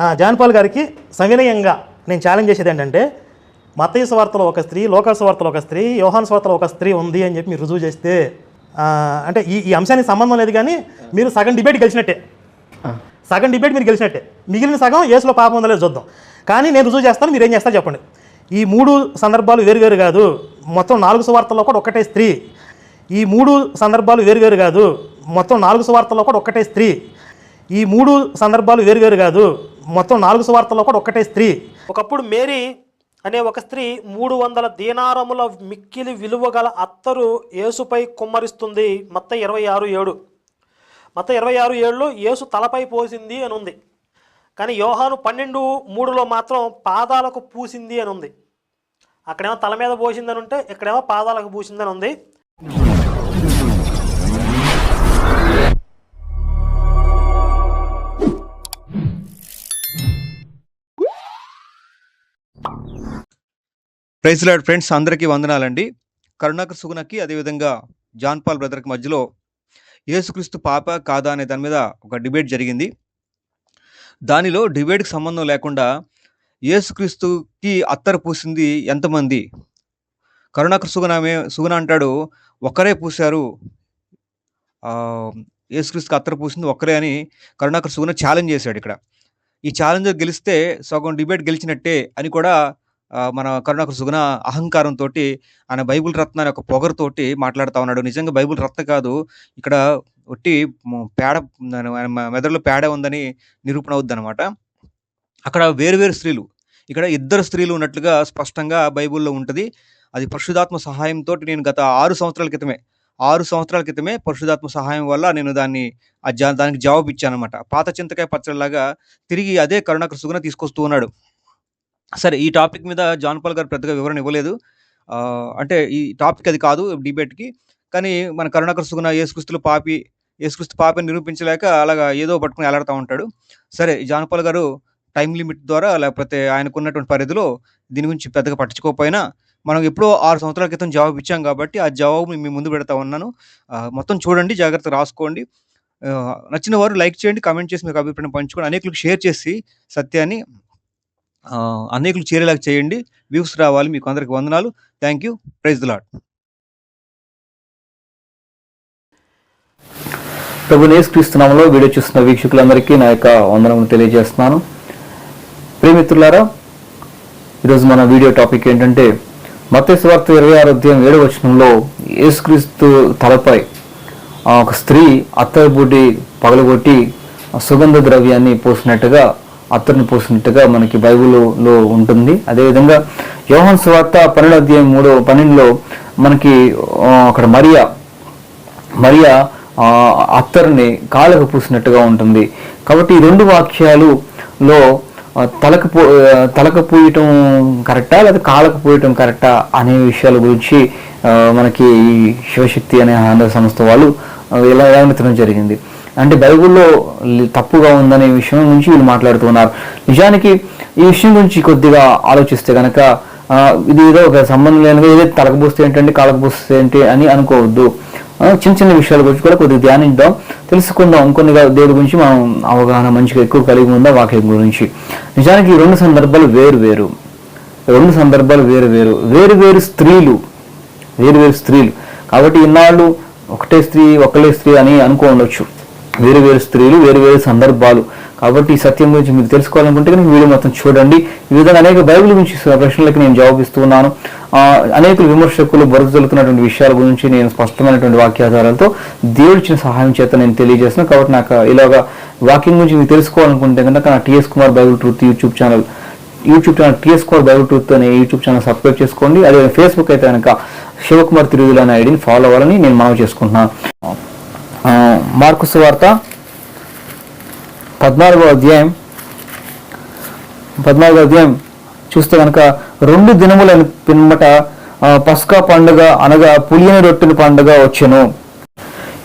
ఆ, John Paul గారికి సవినయంగా నేను ఛాలెంజ్ చేసేది ఏంటంటే మతయ స్వార్తలో ఒక స్త్రీ లోకల్ స్వార్తలో ఒక స్త్రీ యోహాన్ స్వార్తలో ఒక స్త్రీ ఉంది అని చెప్పి మీరు రుజువు చేస్తే అంటే ఈ ఈ అంశానికి సంబంధం లేదు కానీ మీరు సగం డిబేట్ గెలిచినట్టే. సగం డిబేట్ మీరు గెలిచినట్టే. మిగిలిన సగం ఏసులో పాపం ఉందో లేదో చూద్దాం. కానీ నేను రుజువు చేస్తాను మీరు ఏం చేస్తారు చెప్పండి. ఈ మూడు సందర్భాలు వేరువేరు కాదు. మొత్తం నాలుగు సువార్తల్లో కూడా ఒకటే స్త్రీ. ఈ మూడు సందర్భాలు వేరువేరు కాదు. మొత్తం నాలుగు సువార్తల్లో కూడా ఒకటే స్త్రీ. ఈ మూడు సందర్భాలు వేరువేరు కాదు. మొత్తం నాలుగు సువార్తల్లో కూడా ఒకటే స్త్రీ. ఒకప్పుడు మేరీ అనే ఒక స్త్రీ మూడు వందల దీనారముల మిక్కిలి విలువ గల అత్తరు యేసుపై కుమ్మరిస్తుంది. మొత్తం ఇరవై ఆరు ఏడు. మొత్తం ఇరవై ఆరు ఏడులో యేసు తలపై పోసింది అని ఉంది కానీ యోహాను పన్నెండు మూడులో మాత్రం పాదాలకు పూసింది అని ఉంది అక్కడేమో తల మీద పోసిందని ఉంటే ఇక్కడేమో పాదాలకు పూసిందని ఉంది ప్రైజ్ లాడ్ ఫ్రెండ్స్ అందరికీ వందనాలండి. కరుణాకర్ సుగుణకి అదేవిధంగా జాన్ పాల్ బ్రదర్కి మధ్యలో యేసుక్రీస్తు పాప కాదా అనే దాని మీద ఒక డిబేట్ జరిగింది. దానిలో డిబేట్కి సంబంధం లేకుండా యేసుక్రీస్తుకి అత్తరు పూసింది ఎంతమంది? కరుణాకర్ సుగుణ మే- సుగుణ అంటాడు ఒక్కరే పూశారు. యేసుక్రీస్తుకి అత్తరు పూసింది ఒక్కరే అని కరుణాకర్ సుగుణ ఛాలెంజ్ చేశాడు ఇక్కడ. ఈ ఛాలెంజర్ గెలిస్తే సగం డిబేట్ గెలిచినట్టే అని కూడా మన కరుణాకర్ సుగుణ అహంకారంతో ఆయన బైబిల్ రత్న అనే ఒక పొగరుతోటి మాట్లాడుతూ ఉన్నాడు. నిజంగా బైబిల్ రత్న కాదు ఇక్కడ ఒట్టి పేడ ఆయన మెదడులో పేడ ఉందని నిరూపణ అవుద్ది అనమాట అక్కడ వేరు వేరు స్త్రీలు ఇక్కడ ఇద్దరు స్త్రీలు ఉన్నట్లుగా స్పష్టంగా బైబిల్లో ఉంటుంది. అది పరిశుధాత్మ సహాయంతో నేను గత ఆరు సంవత్సరాల క్రితమే ఆరు సంవత్సరాల క్రితమే పరిశుధాత్మ సహాయం వల్ల నేను దాన్ని దానికి జవాబు ఇచ్చాను అనమాట పాత చింతకాయ పచ్చడిలాగా తిరిగి అదే కరుణాకర్ సుగుణ తీసుకొస్తూ ఉన్నాడు. సరే ఈ టాపిక్ మీద జాన్ పాల్ గారు పెద్దగా వివరణ ఇవ్వలేదు. అంటే ఈ టాపిక్ అది కాదు డిబేట్కి. కానీ మన కరుణాకర్ సుగుణ యేసుక్రీస్తులు పాపి యేసుక్రీస్తు పాపిని నిరూపించలేక అలాగా ఏదో పట్టుకుని ఎలాడుతూ ఉంటాడు. సరే జాన్ పాల్ గారు టైం లిమిట్ ద్వారా లేకపోతే ఆయనకున్నటువంటి పరిధిలో దీని గురించి పెద్దగా పట్టించుకోకపోయినా మనం ఎప్పుడో ఆరు సంవత్సరాల క్రితం జవాబు ఇచ్చాం కాబట్టి ఆ జవాబు మీ ముందు పెడతా ఉన్నాను. మొత్తం చూడండి జాగ్రత్తగా రాసుకోండి. నచ్చిన వారు లైక్ చేయండి కామెంట్ చేసి మీకు అభిప్రాయం పంచుకోండి. అనేకులకు షేర్ చేసి సత్యాన్ని అనేకులు చేరేలాగా చేయండి. వ్యూస్ రావాలి. మీకు అందరికి వందనాలు. థ్యాంక్ యూ ప్రైజ్ లాడ్ ప్రభు నేస్క్రీస్తున్నాములో వీడియో చూస్తున్న వీక్షకులందరికీ నా యొక్క వందనములు తెలియజేస్తున్నాను. ప్రేమిత్రులారా ఈరోజు మన వీడియో టాపిక్ ఏంటంటే మత్స్వార్త ఇరవై ఆరు అధ్యాయం ఏడవ వచనంలో యేసుక్రీస్తు తలపై ఆ, ఒక స్త్రీ అత్తరు పగలగొట్టి సుగంధ ద్రవ్యాన్ని పోసినట్టుగా అత్తరును పోసినట్టుగా మనకి బైబిల్లో ఉంటుంది. అదేవిధంగా యోహన్ స్వార్త పన్నెండు అధ్యాయం మూడో పన్నెండులో మనకి అక్కడ మరియా మరియా ఆ, అత్తరుని కాళ్ళకు పూసినట్టుగా ఉంటుంది. కాబట్టి ఈ రెండు వాక్యాలులో లో తలకు పో తలకు పూయటం కరెక్టా? లేదా కాళ్ళకు పూయటం కరెక్టా? అనే విషయాల గురించి మనకి ఈ శివశక్తి అనే ఆంధ్ర సంస్థ వాళ్ళు ఇలా ఏమనెత్తడం జరిగింది. అంటే బైబుల్లో తప్పుగా ఉందనే విషయం గురించి వీళ్ళు మాట్లాడుతున్నారు. నిజానికి ఈ విషయం గురించి కొద్దిగా ఆలోచిస్తే కనుక ఇది ఏదో ఒక సంబంధం లేనిది ఏదో తలకపోస్తే ఏంటంటే కాళ్ళకు ఏంటి అని అనుకోవద్దు. చిన్న చిన్న విషయాల గురించి కూడా కొద్దిగా ధ్యానిద్దాం. తెలుసుకుందాం. కొన్ని దేవుడి గురించి మనం అవగాహన మంచిగా ఎక్కువ కలిగి ఉందా వాక్యం గురించి. నిజానికి ఈ రెండు సందర్భాలు వేరు వేరు. రెండు సందర్భాలు వేరు వేరు. వేరు వేరు స్త్రీలు. వేరు వేరు స్త్రీలు. కాబట్టి ఇన్నాళ్ళు ఒకటే స్త్రీ ఒకలే స్త్రీ అని అనుకో ఉండొచ్చు వేరు వేరు స్త్రీలు వేరు వేరు సందర్భాలు. కాబట్టి ఈ సత్యం గురించి మీకు తెలుసుకోవాలనుకుంటే కనుక వీడియో మొత్తం చూడండి. ఈ విధంగా అనేక బైబిల్ గురించి ప్రశ్నలకు నేను జవాబిస్తున్నాను అనేక విమర్శకులు బరుదలుతున్నటువంటి విషయాల గురించి నేను స్పష్టమైనటువంటి వాక్యాధారాలతో దేవుడి ఇచ్చిన సహాయం చేత నేను తెలియజేస్తున్నాను కాబట్టి నాకు ఇలాగా వాక్యం గురించి మీకు తెలుసుకోవాలనుకుంటే కనుక నా TS Kumar Bible truth YouTube channel YouTube channel TS Kumar Bible truth అనే యూట్యూబ్ ఛానల్ సబ్స్క్రైబ్ చేసుకోండి. అదే ఫేస్బుక్ అయితే కనుక శివకుమార్ తిరుగుల అనే ఐడిని ఫాలో అవ్వాలని నేను మనవి చేసుకుంటున్నాను మార్కు సువార్త పద్నాలుగో అధ్యాయం. పద్నాలుగో అధ్యాయం చూస్తే కనుక రెండు దినముల పిమ్మట పస్కా పండుగ అనగా పులియని రొట్టెల పండుగ వచ్చెను.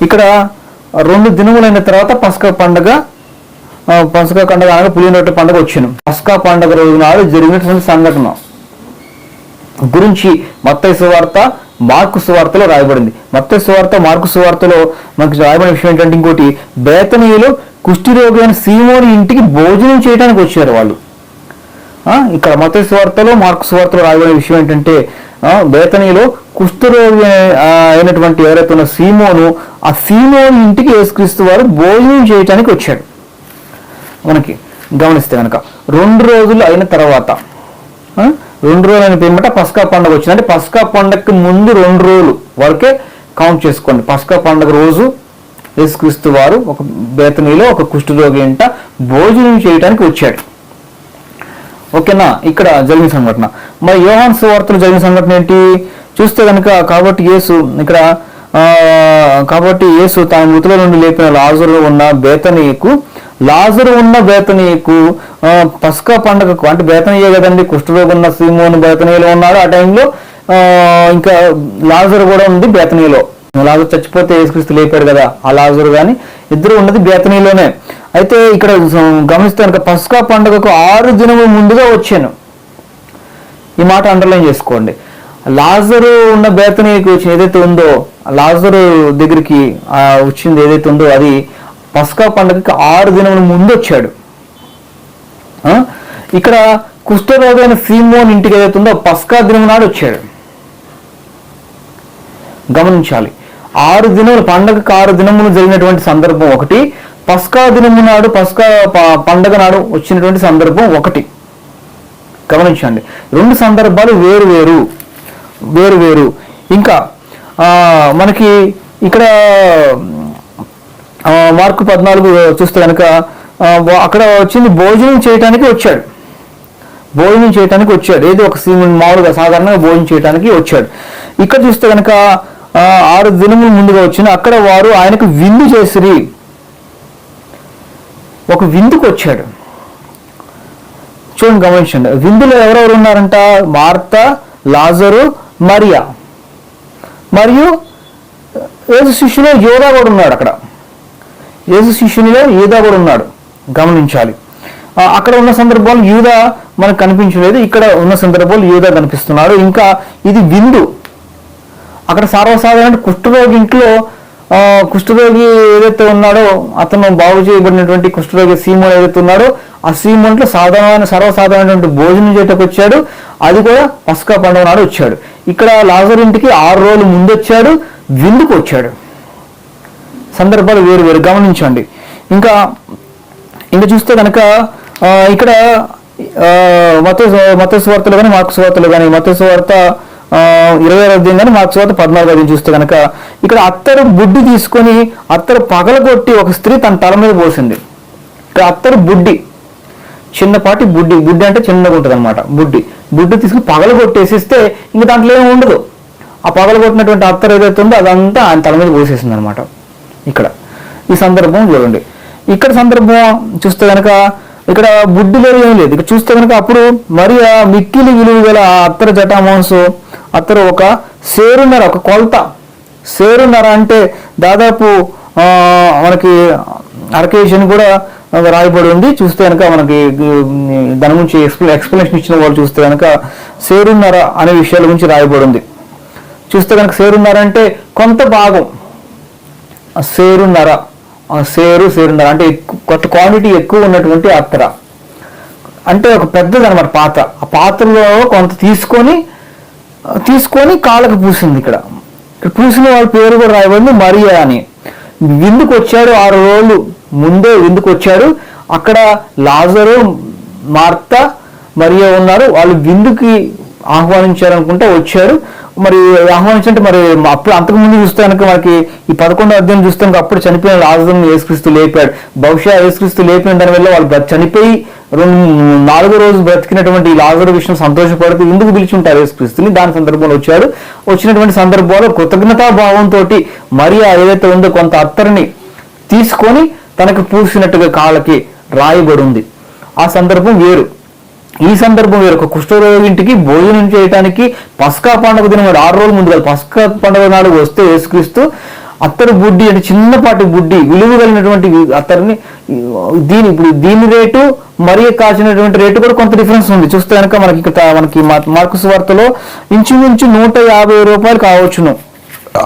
ఇక్కడ రెండు దినములైన తర్వాత పస్కా పండుగ ఆ, పస్కా పండుగ అనగా పులియని రొట్టె పండుగ వచ్చాను. పస్కా పండుగ రోజు నాడు జరిగినటువంటి సంఘటన గురించి మత్తయి వార్త మార్కు సువార్తలో రాయబడింది. మత్త సువార్త మార్కు సువార్తలో మనకు రాయబడిన విషయం ఏంటంటే ఇంకోటి బేతనీయులు కుష్ఠిరోగి అయిన సీమోని ఇంటికి భోజనం చేయడానికి వచ్చారు వాళ్ళు. ఇక్కడ మత స్వార్థలో మార్క్స్ స్వార్థలో రాయబడిన విషయం ఏంటంటే బేతనీలో కుష్ఠరోగి అయినటువంటి ఎవరైతే ఉన్న సీమోను ఆ సీమోని ఇంటికి యేసుక్రీస్తు వారు భోజనం చేయడానికి వచ్చాడు మనకి గమనిస్తే కనుక రెండు రోజులు అయిన తర్వాత రెండు రోజులు అని పేమెంట్ పస్కా పండుగ వచ్చింది. అంటే పస్కా పండగకి ముందు రెండు రోజులు వరకే కౌంట్ చేసుకోండి. పస్కా పండుగ రోజు యేసుక్రీస్తు వారు ఒక బేతనీలో ఒక కుష్ఠరోగి ఇంట భోజనం చేయడానికి వచ్చాడు. ఓకేనా? ఇక్కడ జరిగిన సంఘటన. మరి యోహాన్ సువార్తలు జరిగిన సంఘటన ఏంటి? చూస్తే కనుక కాబట్టి యేసు ఇక్కడ ఆ, కాబట్టి యేసు తన మృతుల నుండి లేపిన లాజరు ఉన్న బేతనీయకు లాజరు ఉన్న బేతనీయకు పస్కా పండగకు అంటే బేతనయ్యే కదండి కుష్ఠరోగం ఉన్న సీమోని బేతనయ్యలో ఉన్నాడు. ఆ టైంలో ఇంకా లాజర్ కూడా ఉంది బేతనీలో లాజర్ చచ్చిపోతే యేసుక్రీస్తు లేపాడు కదా ఆ లాజర్ కానీ ఇద్దరు ఉన్నది బేతనీలోనే అయితే ఇక్కడ గమనిస్తే కనుక పస్కా పండుగకు ఆరు దినముల ముందుగా వచ్చాను. ఈ మాట అండర్లైన్ చేసుకోండి. లాజరు ఉన్న బేతనీకి వచ్చి ఏదైతే ఉందో లాజరు దగ్గరికి వచ్చింది ఏదైతే ఉందో అది పస్కా పండుగకి ఆరు దినముల ముందు వచ్చాడు. ఇక్కడ ఇక్కడ అయిన ఫీమోన్ ఇంటికి ఏదైతుందో ఉందో పస్కా దినం నాడు వచ్చాడు. గమనించాలి. ఆరు దినములు పండగకు ఆరు దినములు జరిగినటువంటి సందర్భం ఒకటి పస్కా దినము నాడు పస్కా పండగ నాడు వచ్చినటువంటి సందర్భం ఒకటి. గమనించండి. రెండు సందర్భాలు వేరు వేరు. వేరు వేరు. ఇంకా మనకి ఇక్కడ మార్కు పద్నాలుగు చూస్తే కనుక అక్కడ వచ్చింది భోజనం చేయటానికి వచ్చాడు. భోజనం చేయటానికి వచ్చాడు. ఏదో ఒక సీమ మామూలుగా సాధారణంగా భోజనం చేయటానికి వచ్చాడు. ఇక్కడ చూస్తే కనుక ఆరు దినముల ముందుగా వచ్చిన అక్కడ వారు ఆయనకు విందు చేసిరి. ఒక విందుకు వచ్చాడు. చూడండి గమనించండి. విందులో ఎవరెవరు ఉన్నారంట? Martha Lazarus Maria. మరియు యేసు శిష్యులో యోధా కూడా ఉన్నాడు అక్కడ. యేసు శిష్యునిలో యోధా కూడా ఉన్నాడు. గమనించాలి. అక్కడ ఉన్న సందర్భాలు యూద మనకు కనిపించలేదు. ఇక్కడ ఉన్న సందర్భాలు యూద కనిపిస్తున్నాడు ఇంకా ఇది విందు. అక్కడ సర్వసాధారణ కుష్ఠరోగి ఇంట్లో కుష్ఠరోగి ఏదైతే ఉన్నాడో అతను బాగు చేయబడినటువంటి కుష్ఠరోగి సీమోన్ ఏదైతే ఉన్నాడో ఆ సీమోన్లో సాధారణ సర్వసాధారణటువంటి భోజనం చేయటకు వచ్చాడు. అది కూడా పస్కా పండుగ నాడు వచ్చాడు. ఇక్కడ లాజర్ ఇంటికి ఆరు రోజులు ముందు వచ్చాడు. విందుకు వచ్చాడు. సందర్భాలు వేరు వేరు. గమనించండి. ఇంకా ఇంకా చూస్తే కనుక ఇక్కడ మత మత స్వార్తలు కానీ మార్క్స్ వార్తలు కానీ మత స్వార్త ఇరవై అధ్యాయం కానీ మార్క్స్ వార్త పద్నాలుగు అధ్యాయం చూస్తే కనుక ఇక్కడ అత్తరు బుడ్డి తీసుకొని అత్తరు పగలగొట్టి ఒక స్త్రీ తన తల మీద పోసింది. ఇక్కడ అత్తరు బుడ్డి చిన్నపాటి బుడ్డి బుడ్డి అంటే చిన్నగా ఉంటుంది అనమాట బుడ్డి. బుడ్డి తీసుకుని పగలగొట్టేసిస్తే ఇంకా దాంట్లో ఏమి ఉండదు. ఆ పగలగొట్టినటువంటి అత్తరు ఏదైతే ఉందో అదంతా ఆయన తల మీద పోసేసింది అనమాట ఇక్కడ. ఈ సందర్భం చూడండి. ఇక్కడ సందర్భం చూస్తే కనుక ఇక్కడ బుడ్డిలో ఏం లేదు. ఇక్కడ చూస్తే కనుక అప్పుడు మరి ఆ మిక్కిలి విలువ గల ఆ అత్తరు జటామాంసు అత్తరు ఒక సేరున్నర ఒక కొలత. సేరున్నర అంటే దాదాపు మనకి అరకేషన్ కూడా రాయబడి ఉంది. చూస్తే కనుక మనకి దాని గురించి ఎక్స్ప్లెనేషన్ ఇచ్చిన వాళ్ళు చూస్తే కనుక సేరున్నర అనే విషయాల గురించి రాయబడి ఉంది. చూస్తే కనుక సేరున్నర అంటే కొంత భాగం. సేరున్నర సేరు సేరున్నర అంటే కొత్త క్వాంటిటీ ఎక్కువ ఉన్నటువంటి అత్తర. అంటే ఒక పెద్దది అనమాట పాత్ర ఆ పాత్రలో కొంత తీసుకొని తీసుకొని కాళ్ళకు పూసింది ఇక్కడ. ఇక్కడ పూసిన వాళ్ళ పేరు కూడా రాయబడింది మరియా అని. విందుకు వచ్చాడు ఆరు రోజులు ముందే విందుకు వచ్చాడు అక్కడ లాజరు మార్త మరియా ఉన్నారు. వాళ్ళు విందుకి ఆహ్వానించారనుకుంటే వచ్చారు. మరి ఆహ్వానించంటే మరి అప్పుడు అంతకుముందు చూస్తే కనుక మనకి ఈ పదకొండో అధ్యాయం చూస్తే కనుక అప్పుడు చనిపోయిన లాజరుని ఏసుక్రీస్తు లేపాడు. బహుశా ఏసుక్రీస్తు లేపిన దాని వల్ల వాళ్ళు బ్రతి- చనిపోయి రెండు నాలుగో రోజు బ్రతికినటువంటి ఈ లాజరు విషయం సంతోషపడుతూ ఎందుకు పిలిచుంటారు యేసుక్రీస్తుని? దాని సందర్భంలో వచ్చాడు. వచ్చినటువంటి సందర్భంలో కృతజ్ఞతా భావంతో మరి ఏదైతే ఉందో కొంత అత్తరిని తీసుకొని తనకు పూసినట్టుగా కాళ్ళకి రాయబడి ఉంది. ఆ సందర్భం వేరు. ఈ సందర్భం యొక్క ఒక కుష్ఠరోగి ఇంటికి భోజనం చేయడానికి పస్కా పండుగ దినం ఆరు రోజుల ముందు పస్కా పండుగ నాడు వస్తే యేసుక్రీస్తు అత్తరు బుడ్డి అంటే చిన్నపాటి బుడ్డి విలువ కలిగినటువంటి అత్తరిని దీని ఇప్పుడు దీని రేటు మరి కాసినటువంటి రేటు కూడా కొంత డిఫరెన్స్ ఉంది. చూస్తే కనుక మనకి ఇక్కడ మనకి మార్కుస్ వార్తలో ఇంచుమించు నూట యాభై రూపాయలు కావచ్చును.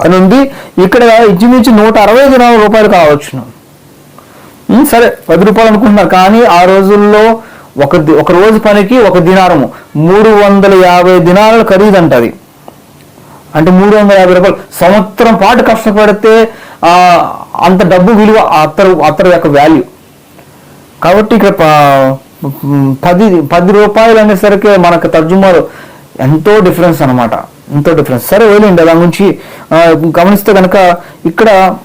అని ఉంది. ఇక్కడ ఇంచుమించు నూట అరవై ఐదు రూపాయలు కావచ్చును. సరే పది రూపాయలు అనుకుంటున్నారు. కానీ ఆ రోజుల్లో ఒక ది- ఒక రోజు పనికి ఒక దినారము. మూడు వందల యాభై దినారాలు ఖరీదు అంట అది. అంటే మూడు వందల యాభై రూపాయలు. సంవత్సరం పాటు కష్టపడితే అంత డబ్బు విలువ ఆ అత్తరు అత్తరు యొక్క వాల్యూ కాబట్టి ఇక్కడ పది పది రూపాయలు అనేసరికి మనకు తర్జుమాలు ఎంతో డిఫరెన్స్ అనమాట ఎంతో డిఫరెన్స్ సరే వదిలేండి దాని గురించి గమనిస్తే కనుక ఇక్కడ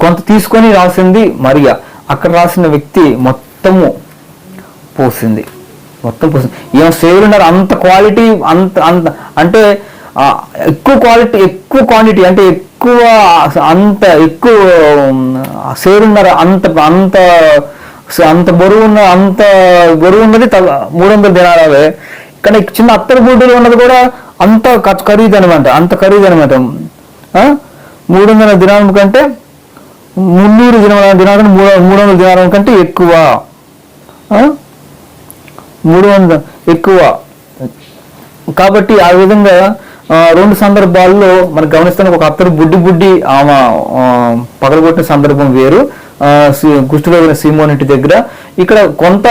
కొంత తీసుకొని రాసింది మరియా. అక్కడ రాసిన వ్యక్తి మొత్తము పోసింది. మొత్తం పోసింది. ఏమో సేవలు ఉన్నారు అంత క్వాలిటీ అంత అంత అంటే ఎక్కువ క్వాలిటీ ఎక్కువ క్వాంటిటీ అంటే ఎక్కువ అంత ఎక్కువ సేరున్నారు అంత అంత అంత బరువు ఉన్న అంత బరువు ఉన్నది తగ- మూడు వందల దినాలే కానీ చిన్న అత్తరు బుడ్డులు ఉన్నది కూడా అంత ఖరీదు అనమాట అంత ఖరీదు అనమాట మూడు వందల దినాల కంటే మున్నూరు దినాల దినాల మూడు మూడు వందల దినాల కంటే ఎక్కువ. మూడు వందల ఎక్కువ. కాబట్టి ఆ విధంగా రెండు సందర్భాల్లో మనం గమనిస్తాను ఒక అత్తరు బుడ్డి బుడ్డి ఆమె పగలగొట్టిన సందర్భం వేరు. సి- కుష్ఠరోగిన సీమోన్ ఇంటి దగ్గర. ఇక్కడ కొంత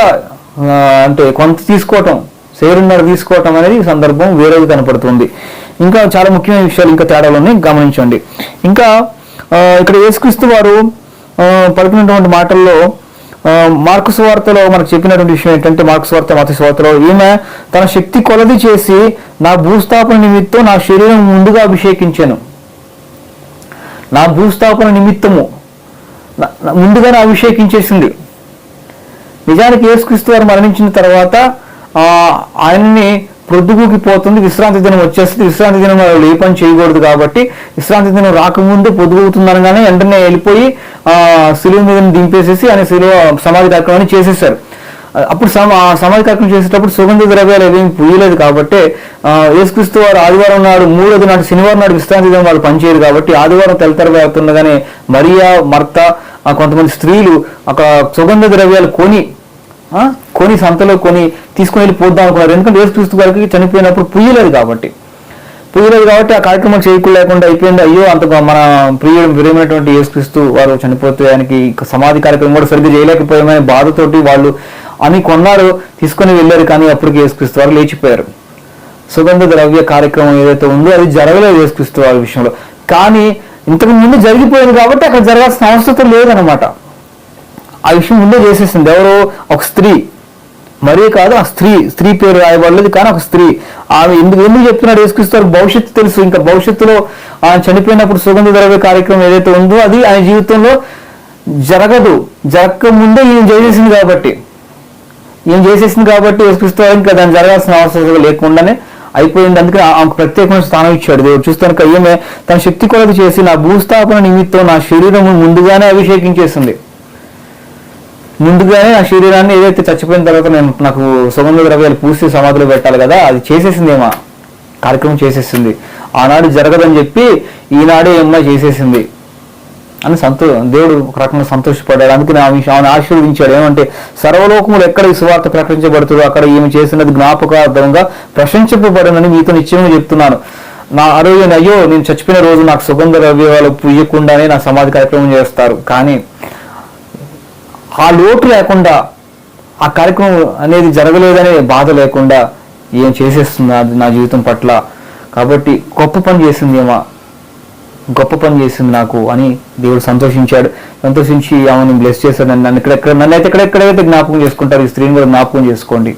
అంటే కొంత తీసుకోవటం సేరున్నర తీసుకోవటం అనేది సందర్భం వేరేది కనపడుతుంది. ఇంకా చాలా ముఖ్యమైన విషయాలు ఇంకా తేడాలు ఉన్నాయి గమనించండి. ఇంకా ఇక్కడ యేసుక్రీస్తు వారు ఆ, పలికినటువంటి మాటల్లో మార్కుస్ వార్తలో మనకు చెప్పినటువంటి విషయం ఏంటంటే మార్క్స్ వార్త మత సువార్తలో ఈమె తన శక్తి కొలది చేసి నా భూస్థాపన నిమిత్తం నా శరీరం ముందుగా అభిషేకించాను. నా భూస్థాపన నిమిత్తము ముందుగా నా ముందుగానే అభిషేకించేసింది. నిజానికి యేసుక్రీస్తు వారు మరణించిన తర్వాత ఆయన్ని ప్రొద్దుగుకి పోతుంది విశ్రాంతి దినం వచ్చేస్తుంది. విశ్రాంతి దినం వాళ్ళు ఏ పని చేయకూడదు కాబట్టి విశ్రాంతి దినం రాకముందే పొద్దుగుతుంది అనగానే వెంటనే వెళ్ళిపోయి ఆ శిలువ మీద దింపేసేసి ఆయన శిలువ సమాధి కార్యక్రమాన్ని చేసేసారు అప్పుడు సమ ఆ సమాధి కార్యక్రమం చేసేటప్పుడు సుగంధ ద్రవ్యాలు ఏమీ పూయలేదు కాబట్టి ఆ, యేసుక్రీస్తు వారు ఆదివారం నాడు మూడోది నాడు శనివారం నాడు విశ్రాంతి దినం వాళ్ళు పనిచేయరు కాబట్టి ఆదివారం తెల్లతెర వేస్తుండగానే మరియా మర్త కొంతమంది స్త్రీలు అక్కడ సుగంధ ద్రవ్యాలు కొని కొని సంతలో కొని తీసుకుని వెళ్ళి పోద్దాం అనుకున్నారు. ఎందుకంటే యేసుక్రీస్తు గారికి చనిపోయినప్పుడు పుయ్యలేదు కాబట్టి. పుయ్యలేదు కాబట్టి ఆ కార్యక్రమం చేయకుండా అయిపోయింది. అయ్యో అంత మన ప్రియుడు ప్రియమైనటువంటి యేసుక్రీస్తు వారు చనిపోతే ఆయనకి సమాధి కార్యక్రమం కూడా సరిగ్గా చేయలేకపోయామనే బాధతోటి వాళ్ళు అని కొన్నారు. తీసుకొని వెళ్ళారు కానీ అప్పటికి యేసుక్రీస్తు వారు లేచిపోయారు. సుగంధ ద్రవ్య కార్యక్రమం ఏదైతే ఉందో అది జరగలేదు యేసుక్రీస్తు వారి విషయంలో. కానీ ఇంతకు ముందు జరిగిపోయింది కాబట్టి అక్కడ జరగాల్సిన అవసరం లేదనమాట ఆ విషయం ముందే చేసేసింది. ఎవరో ఒక స్త్రీ. మరీ కాదు ఆ స్త్రీ స్త్రీ పేరు రాయబడలేదు కానీ ఒక స్త్రీ. ఆమె ఎందుకు ఎందుకు చెప్తున్నాడు యేసుక్రీస్తు భవిష్యత్తు తెలుసు. ఇంకా భవిష్యత్తులో ఆయన చనిపోయినప్పుడు సుగంధ ద్రవ్య కార్యక్రమం ఏదైతే ఉందో అది ఆయన జీవితంలో జరగదు. జరగక ముందే ఈయన చేసేసింది కాబట్టి. ఈయన చేసేసింది కాబట్టి యేసుక్రీస్తు ఇంకా దాన్ని జరగాల్సిన అవసరం లేకుండానే అయిపోయింది. అందుకే ఆమెకు ప్రత్యేకమైన స్థానం ఇచ్చాడు దేవుడు. చూస్తాను ఈమె తన శక్తి కొరత చేసి నా భూస్థాపన నిమిత్తం నా శరీరము ముందుగానే అభిషేకించేసింది ముందుగానే నా శరీరాన్ని ఏదైతే చచ్చిపోయిన తర్వాత నేను నాకు సుగంధ ద్రవ్యాలు పూసి సమాధిలో పెట్టాలి కదా అది చేసేసింది ఏమా. కార్యక్రమం చేసేసింది. ఆనాడు జరగదని చెప్పి ఈనాడే ఈ చేసేసింది. అని సంతో దేవుడు ఒక రకంగా సంతోషపడ్డాడు. అందుకని ఆమె ఆమెను ఆశీర్వదించాడు. ఏమంటే సర్వలోకములు ఎక్కడ ఈ సువార్త ప్రకటించబడుతుందో అక్కడ ఈమె చేసినది జ్ఞాపకార్థంగా ప్రశంసింపబడనని మీతో నిశ్చయంగా చెప్తున్నాను. నా ఆరోగ్యం అయ్యో నేను చచ్చిపోయిన రోజు నాకు సుగంధ ద్రవ్యాలు పుయ్యకుండానే నా సమాధి కార్యక్రమం చేస్తారు. కానీ ఆ లోటు లేకుండా ఆ కార్యక్రమం అనేది జరగలేదనే బాధ లేకుండా ఏం చేసేస్తుంది అది నా జీవితం పట్ల? కాబట్టి గొప్ప పని చేసిందేమా గొప్ప పని చేసింది నాకు అని దేవుడు సంతోషించాడు. సంతోషించి ఆమెను బ్లెస్ చేశాడు. నన్ను నన్ను ఇక్కడెక్కడ నన్ను అయితే ఎక్కడెక్కడైతే జ్ఞాపకం చేసుకుంటారు. ఈ స్త్రీని కూడా జ్ఞాపకం చేసుకోండి.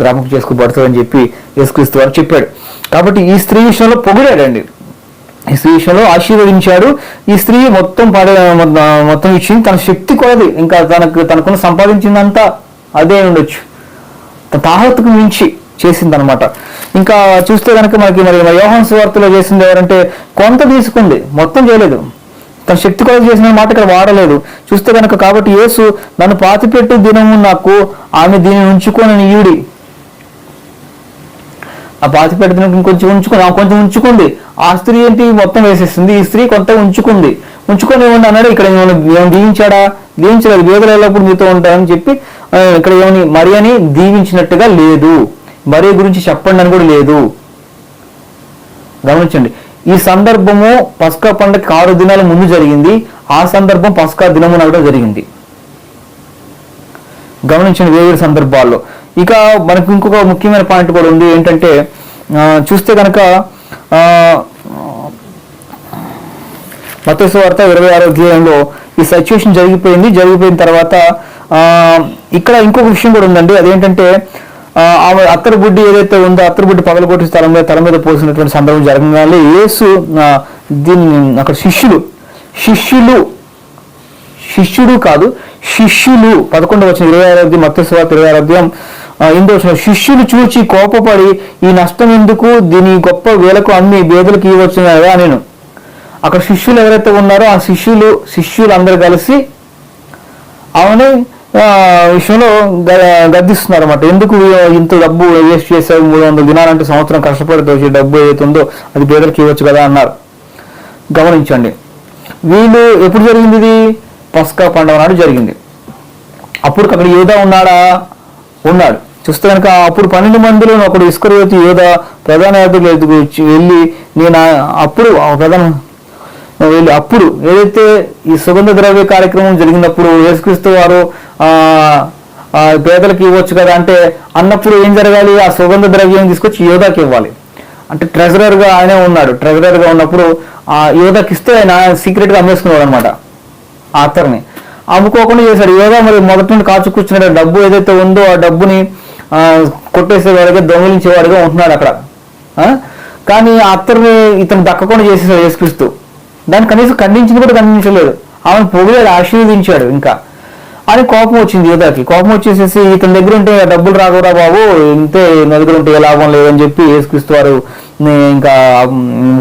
జ్ఞాపకం చేసుకోబడుతుందని చెప్పి యేసుక్రీస్తు వారు చెప్పాడు. కాబట్టి ఈ స్త్రీ విషయంలో పొగిడాడండి. ఈ స్త్రీ విషయంలో ఆశీర్వదించాడు. ఈ స్త్రీ మొత్తం పడ మొత్తం ఇచ్చింది. తన శక్తి కొలది. ఇంకా తనకు తనకున్న సంపాదించిందంతా అదే ఉండొచ్చు. తాహత్కు మించి చేసింది అనమాట ఇంకా చూస్తే కనుక మనకి మరి యోహన్ సువార్తలో చేసింది ఎవరంటే కొంత తీసుకుంది. మొత్తం చేయలేదు. తన శక్తి కొలది చేసిన మాట ఇక్కడ వాడలేదు. చూస్తే కనుక కాబట్టి యేసు నన్ను పాతిపెట్టు దినము నాకు ఆమె దీనిని ఉంచుకొని ఈడి ఆ పాతి పెట్టిన ఇంకొంచెం ఉంచుకుని కొంచెం ఉంచుకుంది ఆ స్త్రీ ఏంటి? మొత్తం వేసేసింది ఈ స్త్రీ కొంత ఉంచుకుంది. ఉంచుకొని ఏమన్నా అన్నాడు? ఇక్కడ ఏమైనా దీవించాడా? దీవించలేదు. వేదలు ఎల్లప్పుడు మీతో ఉంటానని చెప్పి ఇక్కడ ఏమని మరి అని దీవించినట్టుగా లేదు. మరి గురించి చెప్పండి అని కూడా లేదు. గమనించండి. ఈ సందర్భము పస్కా పండుగ ఆరు దినాల ముందు జరిగింది. ఆ సందర్భం పస్కా దినమున కూడా జరిగింది. గమనించండి వేరే సందర్భాల్లో. ఇక మనకు ఇంకొక ముఖ్యమైన పాయింట్ కూడా ఉంది ఏంటంటే చూస్తే కనుక మత్స్య వార్త ఇరవై ఆరో అధ్యాయంలో ఈ సిచ్యువేషన్ జరిగిపోయింది. జరిగిపోయిన తర్వాత ఇక్కడ ఇంకొక విషయం కూడా ఉందండి. అదేంటంటే ఆమె అత్తరబుడ్డి ఏదైతే ఉందో అత్తరబుడ్డి పగలగొట్టి తల మీద తల మీద పోసినటువంటి సందర్భం జరగగానే యేసు దీన్ని అక్కడ శిష్యులు శిష్యులు శిష్యుడు కాదు శిష్యులు పదకొండు వచ్చిన ఇరవై ఆరోగ్యం మత్స్యవాత ఇరవై ఆరోగ్యం ఇందులో శిష్యులు చూచి కోపపడి ఈ నష్టం ఎందుకు? దీని గొప్ప వేలకు అమ్మి బేదలకు ఇవ్వచ్చు కదా నేను. అక్కడ శిష్యులు ఎవరైతే ఉన్నారో ఆ శిష్యులు శిష్యులు అందరు కలిసి ఆమెని విషయంలో గ- గద్దిస్తున్నారు అనమాట ఎందుకు ఇంత డబ్బు వేస్ట్ చేసావు మూడు వందల దినాలంటే సంవత్సరం కష్టపడి దోచే డబ్బు ఏదైతుందో ఉందో అది పేదలకు ఇవ్వచ్చు కదా అన్నారు. గమనించండి. వీళ్ళు ఎప్పుడు జరిగింది ఇది? పస్కా పండుగ నాడు జరిగింది. అప్పుడు అక్కడ యోధ ఉన్నాడా? ఉన్నాడు. చూస్తే కనుక అప్పుడు పన్నెండు మందిలో ఒకడు ఇస్కరయోతి యోధ ప్రధాన యాజకుల ఎదుగు వెళ్ళి నేను అప్పుడు ప్రధాన వెళ్ళి అప్పుడు ఏదైతే ఈ సుగంధ ద్రవ్య కార్యక్రమం జరిగినప్పుడు యేసుక్రీస్తు వారు ఆ పేదలకు ఇవ్వచ్చు కదా అంటే అన్నప్పుడు ఏం జరగాలి? ఆ సుగంధ ద్రవ్యం తీసుకొచ్చి యోధాకి ఇవ్వాలి. అంటే ట్రెజరర్గా ఆయనే ఉన్నాడు. ట్రెజరర్గా ఉన్నప్పుడు ఆ యోధాకి ఇస్తే ఆయన సీక్రెట్గా అమ్మేసుకున్నాడు అనమాట ఆతర్ని అమ్ముకోకుండా చేశాడు. యోగా మరి మొదటి నుండి కాచు కూర్చున్నాడు. డబ్బు ఏదైతే ఉందో ఆ డబ్బుని కొట్టేసేవాడిగా దొంగిలించేవాడిగా ఉంటున్నాడు అక్కడ. కానీ అత్తర్ని ఇతను దక్కకుండా చేసేసాడు యేసుక్రీస్తు. దాన్ని కనీసం ఖండించింది కూడా ఖండించలేదు. ఆమెను పొగిడాడు ఆశీర్వదించాడు ఇంకా. అని కోపం వచ్చింది యోధాకి కోపం వచ్చేసేసి ఇతని దగ్గర ఉంటే డబ్బులు రాకురా బాబు ఇంతే నా దగ్గర ఉంటే ఏ లాభం లేదని చెప్పి యేసుక్రీస్తు వారు ఇంకా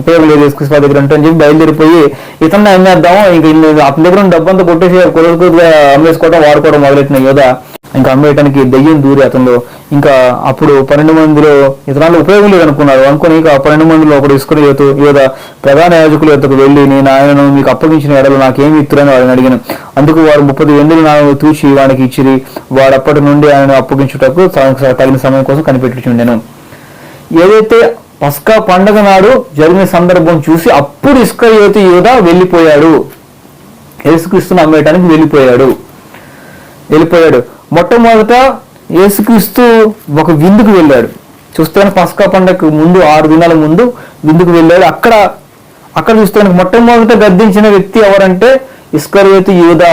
ఉపయోగం లేదు యేసుక్రీస్తు దగ్గర ఉంటే అని చెప్పి బయలుదేరిపోయి ఇతన్ని అమ్మేద్దాం ఇంకా ఇన్ని అతని దగ్గర డబ్బంతా కొట్టేసి కొద్ది కొద్దిగా అమ్మేసుకోవడం వాడుకోవడం మొదలెట్టిన యోధ. ఇంకా అమ్మేయటానికి దెయ్యం దూరి అతనిలో. ఇంకా అప్పుడు పన్నెండు మందిలో ఇతరాలు ఉపయోగం లేదు అనుకున్నారు అనుకుని ఇక పన్నెండు మందిలో ఒకడు ఇసుకుని యోత యోధ ప్రధాన యాజకుల యొక్కకు వెళ్ళి నేను ఆయనను మీకు అప్పగించిన ఎడలు నాకేమి ఇత్తురని వాడిని అడిగాను. అందుకు వారు ముప్పది వెందులు నాకు తూచి వాడికి ఇచ్చిరి. వాడు అప్పటి నుండి ఆయనను అప్పగించుటకు తగిన సమయం కోసం కనిపెట్టుచుండెను. ఏదైతే పస్కా పండగ నాడు జరిగిన సందర్భం చూసి అప్పుడు ఇసుక యువతి యోధ వెళ్ళిపోయాడు. యేసుక్రీస్తుని అమ్మేయటానికి వెళ్ళిపోయాడు. వెళ్ళిపోయాడు. మొట్టమొదట యేసుక్రీస్తు ఒక విందుకు వెళ్ళాడు. చూస్తాను పస్కా పండగకు ముందు ఆరు దినాల ముందు విందుకు వెళ్ళాడు. అక్కడ అక్కడ చూస్తాను మొట్టమొదట గద్దించిన వ్యక్తి ఎవరంటే ఇస్కరియోతి యూద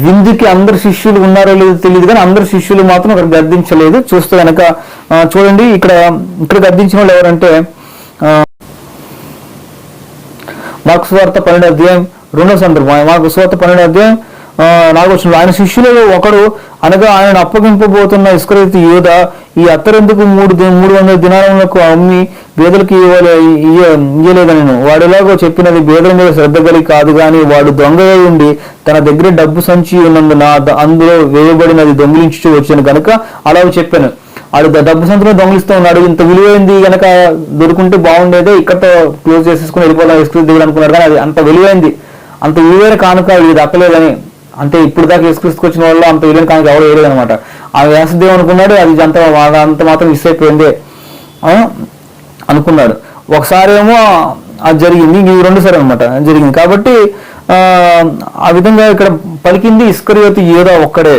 విందుకి అందరు శిష్యులు ఉన్నారో లేదో తెలియదు కానీ అందరు శిష్యులు మాత్రం అక్కడ గద్దించలేదు. చూస్తే కనుక చూడండి ఇక్కడ ఇక్కడ గద్దించిన వాళ్ళు ఎవరంటే ఆ, స్వార్థ పన్నెండు అధ్యాయం రెండో సందర్భం. మార్కు స్వార్థ పన్నెండు అధ్యాయం ఆ, నాలుగో ఆయన శిష్యులలో ఒకడు అనగా ఆయన అప్పగింపబోతున్న ఇస్కరేతి యోధ ఈ అత్తరెందుకు మూడు మూడు వందల దినాలకు అమ్మి బేదలకు ఇయ్యలేదనను ఇయ్య- వాడు ఎలాగో చెప్పినది బేదల మీద శ్రద్ధ కలిగి కాదు కానీ వాడు దొంగగా ఉండి తన దగ్గర డబ్బు సంచి ఉన్నందున అందులో వేయబడినది దొంగిలించు వచ్చాను కనుక అలా చెప్పాను. వాడు డబ్బు సంచిలో దొంగిలిస్తూ ఉన్నాడు. ఇంత విలువైంది కనుక దొరుకుంటే బాగుండేదే. ఇక్కడతో క్లోజ్ చేసేసుకుని వెళ్ళిపోదాం ఎక్స్క్లూజ్ దిగుడు అనుకున్నాడు కానీ అది అంత విలువైంది. అంత విలువైన కానుక ఇది దక్కలేదని అంటే ఇప్పుడు దాకా ఎక్స్క్లూజ్కి వచ్చిన వాళ్ళు అంత విలువైన కానుక ఎవరు వేయలేదు అనమాట ఆ వ్యాసదేవ్ అనుకున్నాడు అది అంత అంత మాత్రం మిస్ అయిపోయింది. అనుకున్నాడు. ఒకసారి ఏమో అది జరిగింది. ఇది రెండుసారి అనమాట జరిగింది. కాబట్టి ఆ, విధంగా ఇక్కడ పలికింది ఇస్కరియోతి ఏదో ఒక్కడే.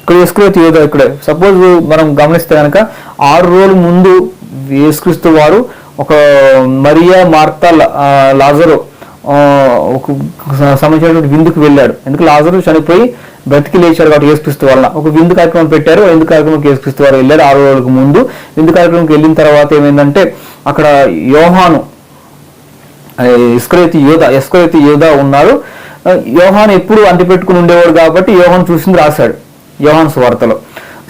ఇక్కడ ఇస్కరియోతి ఏదో ఇక్కడే సపోజ్ మనం గమనిస్తే కనుక ఆరు రోజుల ముందు యేసుక్రీస్తు వారు ఒక మరియా మార్తా లా- లాజరు ఒక సంబంధించినటువంటి విందుకు వెళ్ళాడు. ఎందుకు లాజరు చనిపోయి బ్రతికి లేచాడు కాబట్టి ఏసుక్రీస్తు వలన. ఒక విందు కార్యక్రమం పెట్టారు. విందు కార్యక్రమంకి ఏసుక్రీస్తు వారు వెళ్ళాడు ఆరు రోజులకు ముందు విందు కార్యక్రమంకి వెళ్ళిన తర్వాత ఏమైందంటే అక్కడ యోహాను ఇస్కరేతి యోధ ఇస్కరేతి యోధ ఉన్నారు. యోహాన్ ఎప్పుడు అంటిపెట్టుకుని ఉండేవాడు కాబట్టి యోహాన్ చూసింది రాశాడు. యోహాన్ సువార్తలో.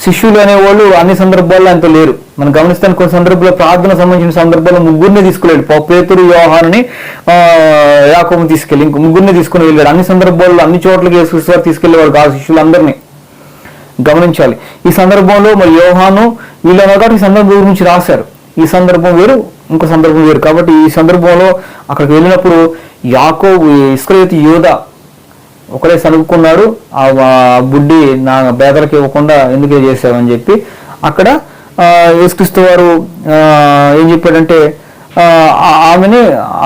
శిష్యులు అనేవాళ్ళు అన్ని సందర్భాల్లో అంత లేరు. మనం గమనిస్తాను కొన్ని సందర్భంలో ప్రార్థన సంబంధించిన సందర్భాల్లో ముగ్గురిని తీసుకెళ్ళాడు పో- పేతురు యోహాన్ని యాకోబు తీసుకెళ్ళి ఇంకో ముగ్గురిని తీసుకుని వెళ్ళాడు. అన్ని సందర్భాల్లో అన్ని చోట్లకి యేసుక్రీస్తు తీసుకెళ్ళేవారు కాదు శిష్యులందరినీ. గమనించాలి. ఈ సందర్భంలో మరి యోహాను వీళ్ళ ఈ సందర్భం గురించి రాశారు. ఈ సందర్భం వేరు ఇంకో సందర్భం వేరు. కాబట్టి ఈ సందర్భంలో అక్కడికి వెళ్ళినప్పుడు యాకో ఇస్కరేతి యోధ ఒకడే సనుక్కున్నాడు ఆ బుడ్డి నా బేదలకు ఇవ్వకుండా ఎందుకు చేసావని చెప్పి అక్కడ యేసుక్రీస్తు వారు ఏం చెప్పాడంటే ఆమెని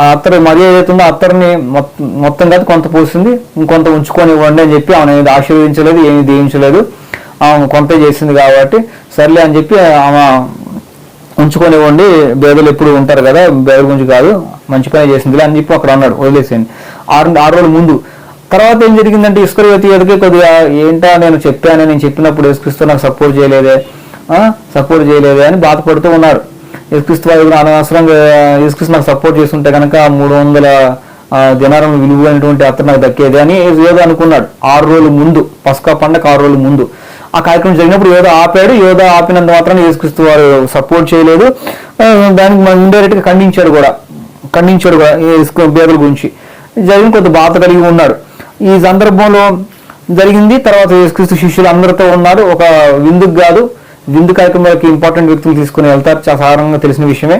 అత్తరు మరి ఏదైతుందో అత్తరిని మొత్తం మొత్తం కాదు కొంత పోసింది ఇంకొంత ఉంచుకొని ఇవ్వండి అని చెప్పి ఆమె ఏది ఆశీర్వదించలేదు ఏమి దీవించలేదు. ఆమె కొంత చేసింది కాబట్టి సర్లే అని చెప్పి ఆమె ఉంచుకొని ఇవ్వండి బేదలు ఎప్పుడు ఉంటారు కదా బేద గురించి కాదు మంచి పని చేసింది అని చెప్పి అక్కడ అన్నాడు వదిలేసేయండి. ఆరు ఆరు రోజుల ముందు తర్వాత ఏం జరిగిందంటే ఇస్కరవతి ఎదుకే కొద్దిగా ఏంటా నేను చెప్పాను నేను చెప్పినప్పుడు యేసుక్రీస్తు నాకు సపోర్ట్ చేయలేదే? సపోర్ట్ చేయలేదే? అని బాధపడుతూ ఉన్నారు. యేసుక్రీస్తు వాళ్ళు అనవసరంగా యేసుక్రీస్తు నాకు సపోర్ట్ చేస్తుంటే కనుక మూడు వందల ఆ, దినారం విలువైనటువంటి అతను నాకు దక్కేది అని ఏదో అనుకున్నాడు. ఆరు రోజుల ముందు పస్కా పండగ ఆరు రోజుల ముందు. ఆ కార్యక్రమం జరిగినప్పుడు యోధ ఆపాడు. యోధ ఆపినంత మాత్రం యేసుక్రీస్తు వారు సపోర్ట్ చేయలేదు. దానికి ఇండైరెక్ట్గా ఖండించాడు కూడా. ఖండించాడు కూడా ఇసుక బేదల గురించి. జరిగిన కొంత బాధ కలిగి ఉన్నాడు ఈ సందర్భంలో జరిగింది. తర్వాత యేసుక్రీస్తు శిష్యులు అందరితో ఉన్నారు. ఒక విందుకు కాదు విందు కార్యక్రమాలకి ఇంపార్టెంట్ వ్యక్తులు తీసుకుని వెళ్తారు. సాధారణంగా తెలిసిన విషయమే.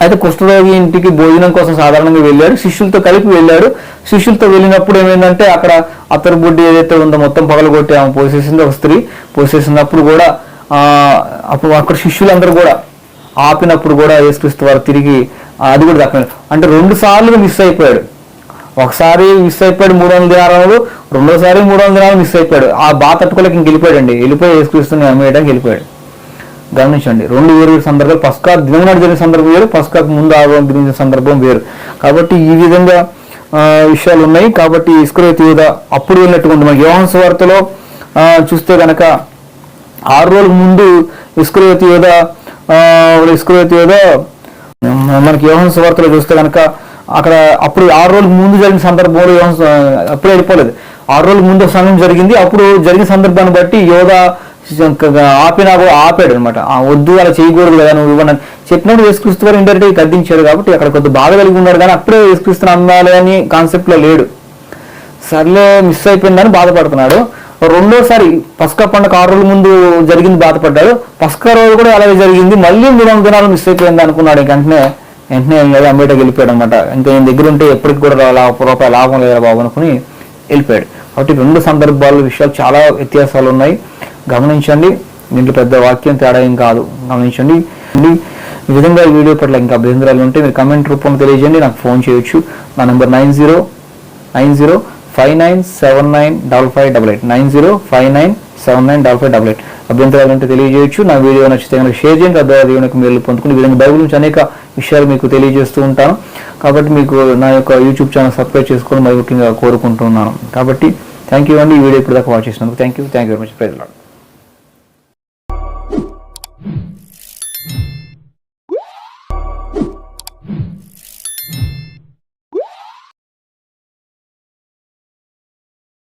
అయితే కుష్ఠరోగి ఇంటికి భోజనం కోసం సాధారణంగా వెళ్ళాడు శిష్యులతో కలిపి వెళ్ళాడు శిష్యులతో వెళ్ళినప్పుడు ఏమైందంటే అక్కడ అత్తరు బుడ్డి ఏదైతే ఉందో మొత్తం పగలగొట్టి ఆమె పోసేసింది ఒక స్త్రీ పోసేసినప్పుడు కూడా ఆ, అప్పుడు అక్కడ శిష్యులందరూ కూడా ఆపినప్పుడు కూడా యేసుక్రీస్తు వారు తిరిగి అది కూడా దక్కలేదు. అంటే రెండు సార్లు మిస్ అయిపోయాడు. ఒకసారి మిస్ అయిపోయాడు మూడు వందల దినారాలు రెండోసారి మూడు వందల దినాలు మిస్ అయిపోయాడు. ఆ బాధ తట్టుకోలేక ఇంక వెళ్ళిపోయాడండి. వెళ్ళిపోయి యేసుక్రీస్తుని అమ్మేయడానికి వెళ్ళిపోయాడు. గమనించండి రెండు వేరు వేరు సందర్భాలు పస్కా దినం నాడు జరిగిన సందర్భం వేరు పస్కాకు ముందు ఆగమనం సందర్భం వేరు. కాబట్టి ఈ విధంగా విషయాలు ఉన్నాయి. కాబట్టి ఇస్కరేత్ యూద అప్పుడు వెళ్ళినట్టుగా ఉంది. మన యోహన్ వార్తలో చూస్తే కనుక ఆరు రోజుల ముందు ఇస్కరేత్ యోధ ఇస్కరేత్ యోధ మనకి యోహన్స్ వార్తలో చూస్తే కనుక అక్కడ అప్పుడు ఆరు రోజుల ముందు జరిగిన సందర్భంలో యోహన్ అప్పుడే వెళ్ళిపోలేదు. ఆరు రోజుల ముందు ఒక సమయం జరిగింది. అప్పుడు జరిగిన సందర్భాన్ని బట్టి యోధ ఆపినా కూడా ఆపాడు అనమాట వద్దు అలా చేయకూడదు కదా నువ్వు ఇవ్వనని చెప్పినప్పుడు యేసుక్రీస్తు వారు ఇండైరెక్ట్ గద్దించాడు కాబట్టి అక్కడ కొద్ది బాధ కలిగి ఉన్నాడు కానీ అప్పుడే యేసుక్రీస్తుని అమ్మాలి అని కాన్సెప్ట్లో లేడు. సర్లే మిస్ అయిపోయిందని బాధపడుతున్నాడు. రెండోసారి పస్కా పండుగ ఆరు రోజుల ముందు జరిగింది బాధపడ్డాడు. పస్కా రోజు కూడా అలాగే జరిగింది. మళ్ళీ మూడు వందల దినాలు మిస్ అయిపోయింది అనుకున్నాడు ఇంక వెంటనే. వెంటనే ఏదో అమ్మేటకి వెళ్ళిపోయాడు అనమాట ఇంకా నేను దగ్గర ఉంటే ఎప్పటికి కూడా లా- రూపాయి లాభం లేదా బాబు అనుకుని వెళ్ళిపోయాడు. కాబట్టి రెండు సందర్భాలు విషయాలు చాలా వ్యత్యాసాలు ఉన్నాయి. గమనించండి దీంట్లో పెద్ద వాక్యం తేడా ఏం కాదు. గమనించండి. ఈ విధంగా ఈ వీడియో పట్ల ఇంకా అభ్యంతరాలు ఉంటే మీరు కమెంట్ రూపంలో తెలియజేయండి. నాకు ఫోన్ చేయొచ్చు. నా number nine zero nine zero five nine seven nine double five double eight. Nine zero five nine seven nine double five double eight. అభ్యంతరాలు ఉంటే తెలియజేయచ్చు. నా వీడియో నచ్చితే కనుక షేర్ చేయండి. తద్వారా దేవునికి మేలు పొందుకుని ఈ విధంగా బైబిల్ నుంచి అనేక విషయాలు మీకు తెలియజేస్తూ ఉంటాను. కాబట్టి మీకు నా యొక్క యూట్యూబ్ ఛానల్ సబ్స్క్రైబ్ చేసుకొని మరి ముఖ్యంగా కోరుకుంటున్నాను. కాబట్టి థ్యాంక్ యూ అండి. ఈ వీడియో ఇప్పుడు దాకా వాచ్ చేసినందుకు thank you thank you very much. Praise lord.